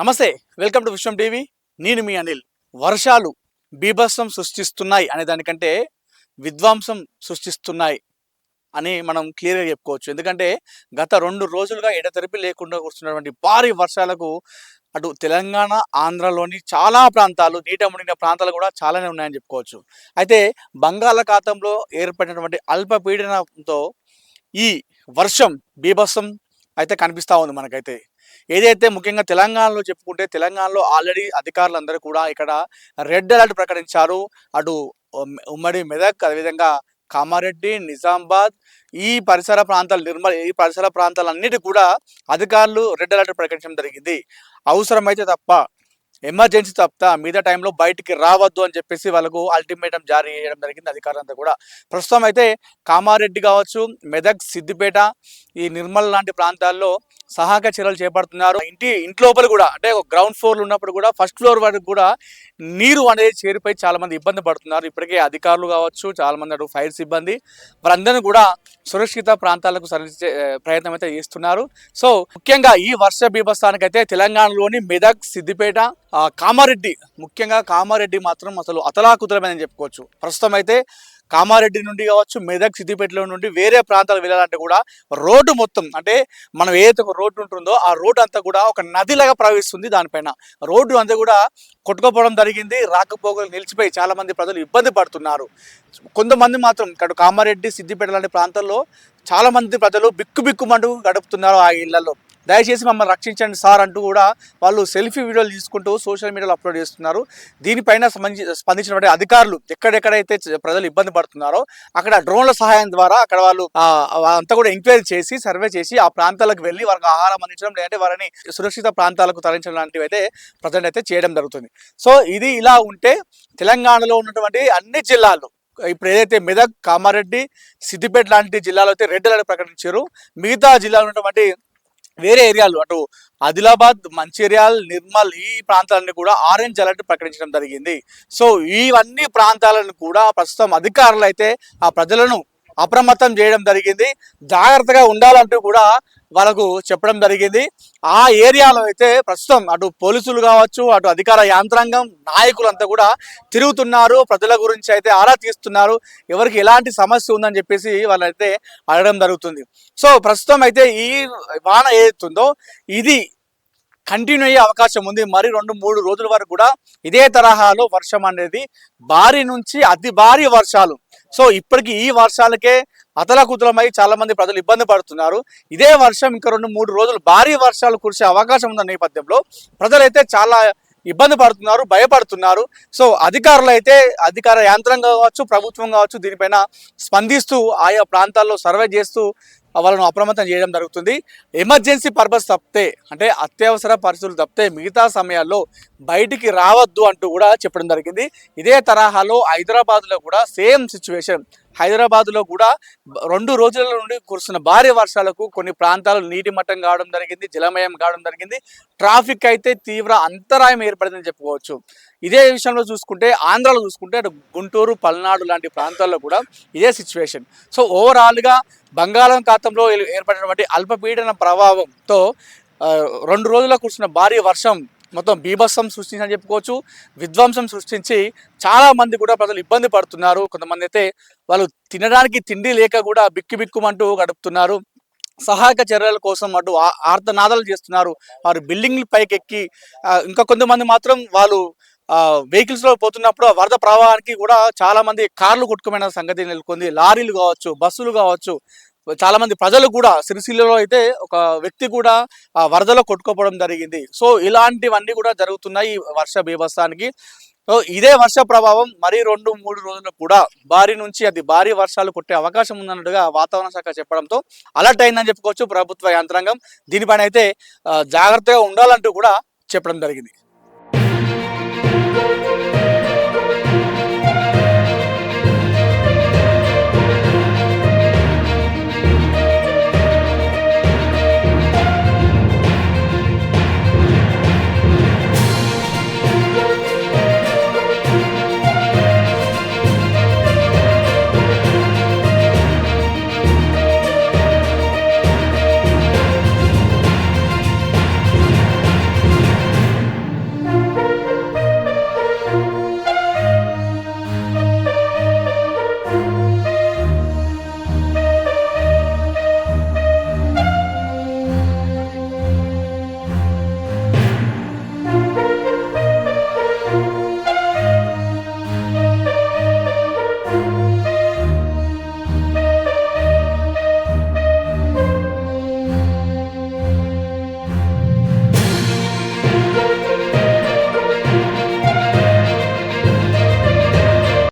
నమస్తే welcome to Vishwam TV. నేను మీ అనిల్. వర్షాలు బీభత్సం సృష్టిస్తున్నాయి అనే దానికంటే విధ్వంసం సృష్టిస్తున్నాయి అని మనం క్లియర్గా చెప్పుకోవచ్చు. ఎందుకంటే గత రెండు రోజులుగా ఎడతెరిపి లేకుండా కూర్చున్నటువంటి భారీ వర్షాలకు అటు తెలంగాణ ఆంధ్రలోని చాలా ప్రాంతాలు నీట మునిగిన ప్రాంతాలు కూడా చాలానే ఉన్నాయని చెప్పుకోవచ్చు. అయితే బంగాళాఖాతంలో ఏర్పడినటువంటి అల్పపీడనంతో ఈ వర్షం బీభత్సం అయితే కనిపిస్తూ ఉంది మనకైతే. ఏదైతే ముఖ్యంగా తెలంగాణలో చెప్పుకుంటే తెలంగాణలో ఆల్రెడీ అధికారులందరూ కూడా ఇక్కడ రెడ్ అలర్ట్ ప్రకటించారు. అటు ఉమ్మడి మెదక్ అదేవిధంగా కామారెడ్డి నిజామాబాద్ ఈ పరిసర ప్రాంతాలు నిర్మల్ ఈ పరిసర ప్రాంతాలన్నిటి కూడా అధికారులు రెడ్ అలర్ట్ ప్రకటించడం జరిగింది. అవసరమైతే తప్ప ఎమర్జెన్సీ తప్ప మిగతా టైంలో బయటికి రావద్దు అని చెప్పేసి వాళ్ళకు అల్టిమేటం జారీ చేయడం జరిగింది అధికారులంతా కూడా. ప్రస్తుతం అయితే కామారెడ్డి కావచ్చు మెదక్ సిద్దిపేట ఈ నిర్మల్ లాంటి ప్రాంతాల్లో సహాయక చర్యలు చేపడుతున్నారు. ఇంటి ఇంటి లోపల కూడా అంటే గ్రౌండ్ ఫ్లోర్లు ఉన్నప్పుడు కూడా ఫస్ట్ ఫ్లోర్ వరకు కూడా నీరు అనేది చేరిపోయి చాలామంది ఇబ్బంది పడుతున్నారు. ఇప్పటికే అధికారులు కావచ్చు చాలామంది అటు ఫైర్ సిబ్బంది వారందరినీ కూడా సురక్షిత ప్రాంతాలకు తరలించే ప్రయత్నం అయితే చేస్తున్నారు. సో ముఖ్యంగా ఈ వర్ష బీభత్సానికి అయితే తెలంగాణలోని మెదక్ సిద్దిపేట కామారెడ్డి ముఖ్యంగా కామారెడ్డి మాత్రం అసలు అతలాకుతలమని చెప్పుకోవచ్చు. ప్రస్తుతం అయితే కామారెడ్డి నుండి కావచ్చు మెదక్ సిద్దిపేటలో నుండి వేరే ప్రాంతాలు వెళ్ళాలంటే కూడా రోడ్డు మొత్తం అంటే మనం ఏదైతే ఒక రోడ్డు ఉంటుందో ఆ రోడ్డు అంతా కూడా ఒక నదిలాగా ప్రవహిస్తుంది దానిపైన. రోడ్డు అంతా కూడా కొట్టుకుపోవడం జరిగింది రాకపోకలు నిలిచిపోయి చాలామంది ప్రజలు ఇబ్బంది పడుతున్నారు. కొంతమంది మాత్రం ఇక్కడ కామారెడ్డి సిద్దిపేట లాంటి ప్రాంతాల్లో చాలామంది ప్రజలు బిక్కు బిక్కుమంటూ గడుపుతున్నారు ఆ ఇళ్ళలో. దయచేసి మమ్మల్ని రక్షించండి సార్ అంటూ కూడా వాళ్ళు సెల్ఫీ వీడియోలు తీసుకుంటూ సోషల్ మీడియాలో అప్లోడ్ చేస్తున్నారు. దీనిపైన సంబంధించి స్పందించినటువంటి అధికారులు ఎక్కడెక్కడైతే ప్రజలు ఇబ్బంది పడుతున్నారో అక్కడ డ్రోన్ల సహాయం ద్వారా అక్కడ వాళ్ళు అంతా కూడా ఎంక్వైరీ చేసి సర్వే చేసి ఆ ప్రాంతాలకు వెళ్ళి వారికి ఆహారం అందించడం లేదంటే వారిని సురక్షిత ప్రాంతాలకు తరలించడం లాంటివి అయితే ప్రజెంట్ అయితే చేయడం జరుగుతుంది. సో ఇది ఇలా ఉంటే తెలంగాణలో ఉన్నటువంటి అన్ని జిల్లాలు ఇప్పుడు ఏదైతే మెదక్ కామారెడ్డి సిద్దిపేట లాంటి జిల్లాలో అయితే రెడ్ అలర్ట్ ప్రకటించారు. మిగతా జిల్లాలో ఉన్నటువంటి వేరే ఏరియాలు అటు ఆదిలాబాద్ మంచిర్యాల్ నిర్మల్ ఈ ప్రాంతాలన్నీ కూడా ఆరెంజ్ అలర్ట్ ప్రకటించడం జరిగింది. సో ఇవన్నీ ప్రాంతాలను కూడా ప్రస్తుతం అధికారులు అయితే ఆ ప్రజలను అప్రమత్తం చేయడం జరిగింది. జాగ్రత్తగా ఉండాలంటూ కూడా వాళ్ళకు చెప్పడం జరిగింది. ఆ ఏరియాలో అయితే ప్రస్తుతం అటు పోలీసులు కావచ్చు అటు అధికార యాంత్రాంగం నాయకులంతా కూడా తిరుగుతున్నారు. ప్రజల గురించి అయితే ఆరా తీస్తున్నారు. ఎవరికి ఎలాంటి సమస్య ఉందని చెప్పేసి వాళ్ళైతే అడగడం జరుగుతుంది. సో ప్రస్తుతం అయితే ఈ వాన ఏదైతుందో ఇది కంటిన్యూ అయ్యే అవకాశం ఉంది. మరి రెండు మూడు రోజుల వరకు కూడా ఇదే తరహాలో వర్షం అనేది భారీ నుంచి అతి భారీ వర్షాలు సో ఇప్పటికి ఈ వర్షాలకే అతలకుతలమై చాలా మంది ప్రజలు ఇబ్బంది పడుతున్నారు. ఇదే వర్షం ఇంకా రెండు మూడు రోజులు భారీ వర్షాలు కురిసే అవకాశం ఉన్న నేపథ్యంలో ప్రజలైతే చాలా ఇబ్బంది పడుతున్నారు భయపడుతున్నారు. సో అధికారులు అయితే అధికార యంత్రాంగం కావచ్చు ప్రభుత్వం కావచ్చు దీనిపైన స్పందిస్తూ ఆయా ప్రాంతాల్లో సర్వే చేస్తూ వాళ్ళను అప్రమత్తం చేయడం జరుగుతుంది. ఎమర్జెన్సీ పర్పస్ తప్పితే అంటే అత్యవసర పరిస్థితులు తప్పితే మిగతా సమయాల్లో బయటికి రావద్దు అంటూ కూడా చెప్పడం జరిగింది. ఇదే తరహాలో హైదరాబాద్లో కూడా సేమ్ సిచ్యువేషన్ హైదరాబాద్లో కూడా రెండు రోజుల నుండి కురుస్తున్న భారీ వర్షాలకు కొన్ని ప్రాంతాలు నీటి మట్టం కావడం జరిగింది జలమయం కావడం జరిగింది. ట్రాఫిక్ అయితే తీవ్ర అంతరాయం ఏర్పడిందని చెప్పుకోవచ్చు. ఇదే విషయంలో చూసుకుంటే ఆంధ్రాలో చూసుకుంటే అటు గుంటూరు పల్నాడు లాంటి ప్రాంతాల్లో కూడా ఇదే సిచ్యువేషన్ సో ఓవరాల్గా బంగాళాఖాతంలో ఏర్పడినటువంటి అల్పపీడన ప్రభావంతో రెండు రోజుల కురిసిన భారీ వర్షం మొత్తం బీభత్సం సృష్టించని చెప్పుకోవచ్చు. విధ్వంసం సృష్టించి చాలామంది కూడా ప్రజలు ఇబ్బంది పడుతున్నారు. కొంతమంది అయితే వాళ్ళు తినడానికి తిండి లేక కూడా బిక్కు బిక్కుమంటూ గడుపుతున్నారు. సహాయక చర్యల కోసం అటు ఆర్తనాదాలు చేస్తున్నారు. వారు బిల్డింగ్ల పైకి ఎక్కి ఇంకా కొంతమంది మాత్రం వాళ్ళు వెహికల్స్లో పోతున్నప్పుడు ఆ వరద ప్రవాహానికి కూడా చాలామంది కార్లు కొట్టుకుపోయిన సంగతి నెలకొంది. లారీలు కావచ్చు బస్సులు కావచ్చు చాలా మంది ప్రజలు కూడా సిరిసిల్లలో అయితే ఒక వ్యక్తి కూడా ఆ వరదలో కొట్టుకోపోవడం జరిగింది. సో ఇలాంటివన్నీ కూడా జరుగుతున్నాయి ఈ వర్ష బీభత్సానికి. ఇదే వర్ష ప్రభావం మరి రెండు మూడు రోజులు కూడా భారీ నుంచి అది భారీ వర్షాలు కొట్టే అవకాశం ఉందన్నట్టుగా వాతావరణ శాఖ చెప్పడంతో అలర్ట్ అయిందని చెప్పుకోవచ్చు ప్రభుత్వ యంత్రాంగం. దీనిపైన అయితే జాగ్రత్తగా ఉండాలంటూ కూడా చెప్పడం జరిగింది.